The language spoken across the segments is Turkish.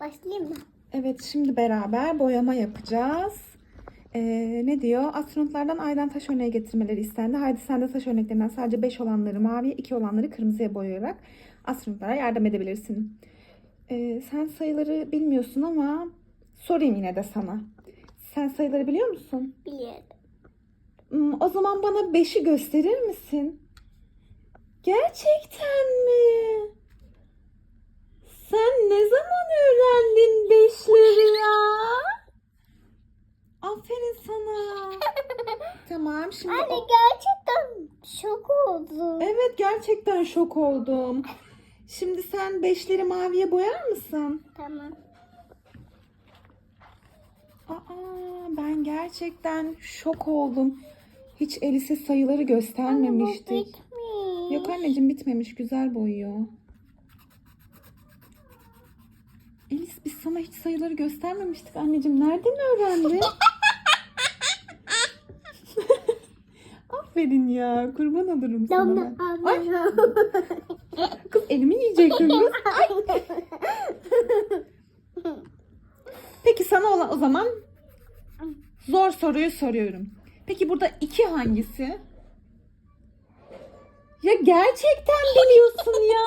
Başlayayım mı? Evet şimdi beraber boyama yapacağız. Ee, ne diyor? Astronotlardan aydan taş örneği getirmeleri istendi. Haydi sen de taş örneklerinden sadece 5 olanları maviye, 2 olanları kırmızıya boyayarak astronotlara yardım edebilirsin. Ee, sen sayıları bilmiyorsun ama sorayım yine de sana. Sen sayıları biliyor musun? Biliyorum. Hmm, o zaman bana 5'i gösterir misin? Gerçekten mi? Sen ne zaman öğrendin beşleri ya? Aferin sana. Tamam şimdi Anne o- gerçekten şok oldum. Evet gerçekten şok oldum. Şimdi sen beşleri maviye boyar mısın? Tamam. Aa ben gerçekten şok oldum. Hiç Elise sayıları Anne göstermemiştik. bitmiş. Yok anneciğim bitmemiş. Güzel boyuyor. Elis biz sana hiç sayıları göstermemiştik anneciğim. Nereden öğrendin? Aferin ya. Kurban olurum sana. Ben. Ay, kız elimi yiyecektin kız. Ay. Peki sana olan o zaman zor soruyu soruyorum. Peki burada iki hangisi? Ya gerçekten biliyorsun ya.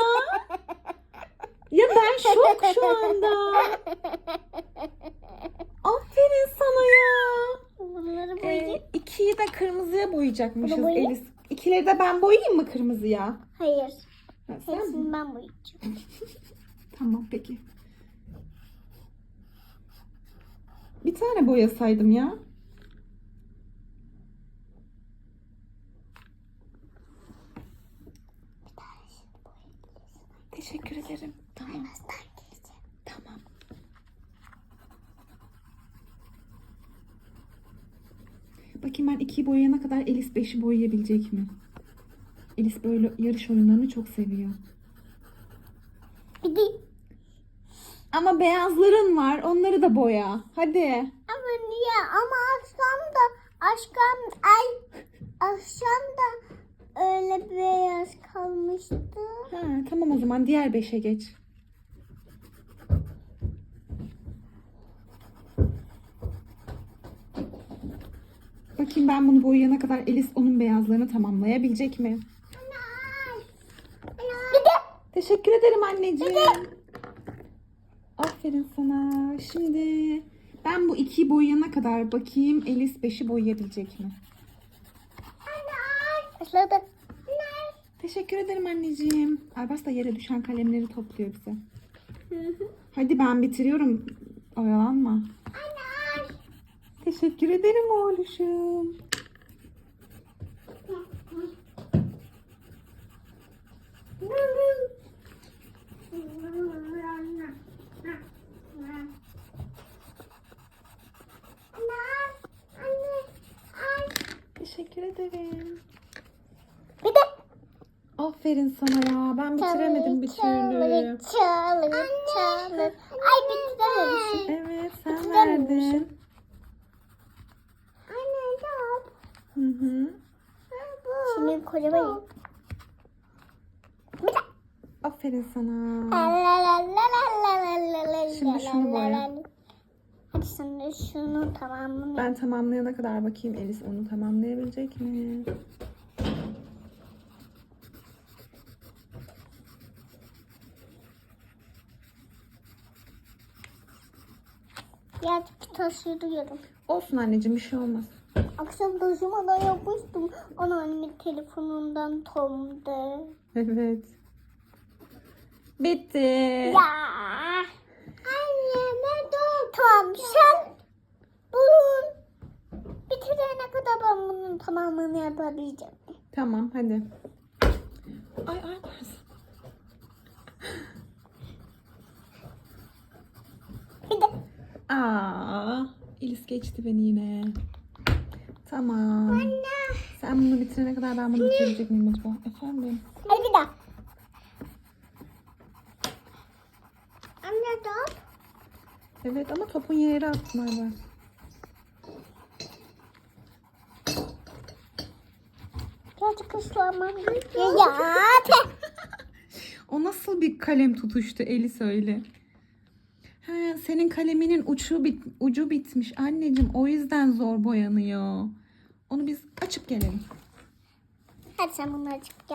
Ya ben şok şu anda. Aferin sana ya. Bunları Ee, boyayayım. ikiyi de kırmızıya boyayacakmışız Bunu boyayayım. Elis. İkileri de ben boyayayım mı kırmızıya? Hayır. Ha, sen mi? Hepsini ben boyayacağım. Tamam peki. Bir tane boyasaydım ya. Teşekkür ederim. Tamam. Tamam. Bakayım ben ikiyi boyayana kadar Elis beşi boyayabilecek mi? Elis böyle yarış oyunlarını çok seviyor. Hadi. Ama beyazların var. Onları da boya. Hadi. Ama niye? Ama akşam da aşkım ay akşam da öyle beyaz kalmıştı. Ha, tamam o zaman diğer beşe geç. Bakayım ben bunu boyayana kadar Elis onun beyazlarını tamamlayabilecek mi? Teşekkür ederim anneciğim. Aferin sana. Şimdi ben bu ikiyi boyayana kadar bakayım Elis beşi boyayabilecek mi? başladı. Teşekkür ederim anneciğim. Albas da yere düşen kalemleri topluyor bize. Hadi ben bitiriyorum. Oyalanma. Teşekkür ederim oğluşum. Teşekkür ederim. Bir de Aferin sana ya. Ben bitiremedim bir türlü. Çalır, çalır, çalır. Ay bitirememişim. Evet sen verdin. Anne ne yap? Hı hı. Şimdi kocaman. Aferin sana. Şimdi şunu boya. Hadi sen şunu tamamını Ben tamamlayana kadar bakayım Elis onu tamamlayabilecek mi? Birazcık taşıyorum. Olsun anneciğim bir şey olmaz. Akşam taşımadan yapmıştım. Anneannemin telefonundan Tom'da. Evet. Bitti. Ya. Anne ben de Tamam sen bunun bitirene kadar ben bunun tamamını yapabileceğim. Tamam hadi. Ay ay Aa, Elis geçti beni yine. Tamam. Sen bunu bitirene kadar ben bunu bitirecek miyim acaba? Efendim? hadi bir daha. Anne top. Evet ama topun yere attın Aybar. Birazcık ıslanmam gerekiyor. Ya. O nasıl bir kalem tutuştu Eli söyle. He, senin kaleminin ucu bit ucu bitmiş anneciğim. O yüzden zor boyanıyor. Onu biz açıp gelelim. Hadi sen bunları çık. Gel.